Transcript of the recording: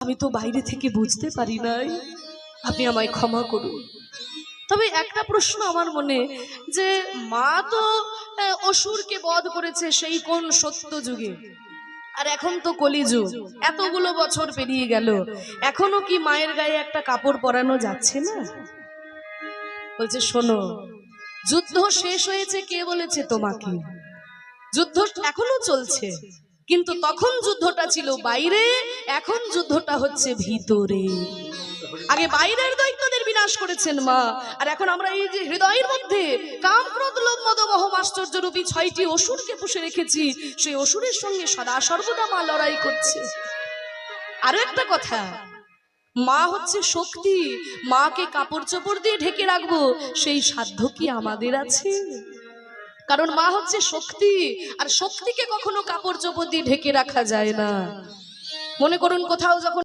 আমি তো বাইরে থেকে বুঝতে পারি নাই। আপনি আমায় ক্ষমা করুন। তবে একটা প্রশ্ন আমার মনে, যে মা তো অসুরকে বধ করেছে সেই কোন সত্য যুগে? আর এখন তো কলিযুগ, এতগুলো বছর পেরিয়ে গেল, এখনও কি মায়ের গায়ে একটা কাপড় পরানো যাচ্ছে না? বলছে, শোনো, যুদ্ধ শেষ হয়েছে কে বলেছে তোমাকে? যুদ্ধ এখনও চলছে, কিন্তু তখন যুদ্ধটা ছিল বাইরে এখন যুদ্ধটা হচ্ছে ভিতরে। আগে বাইরের দৈত্যদের বিনাশ করেছেন মা, আর এখন আমরা এই যে হৃদয়ের মধ্যে কাম ক্রোধ লোভ মদ মোহ আশ্চর্য রূপী ছয়টি অসুরকে পুষে রেখেছি, সেই অসুরের সঙ্গে সদা সর্বদা মা লড়াই করছে। আরও একটা কথা, মা হচ্ছে শক্তি, মাকে কাপড় চোপড় দিয়ে ঢেকে রাখব, সেই সাধ্য কি আমাদের আছে? কারণ মা হচ্ছে শক্তি, আর শক্তিকে কখনো কাপড় চোপড় দিয়ে ঢেকে রাখা যায় না। মনে করুন কোথাও যখন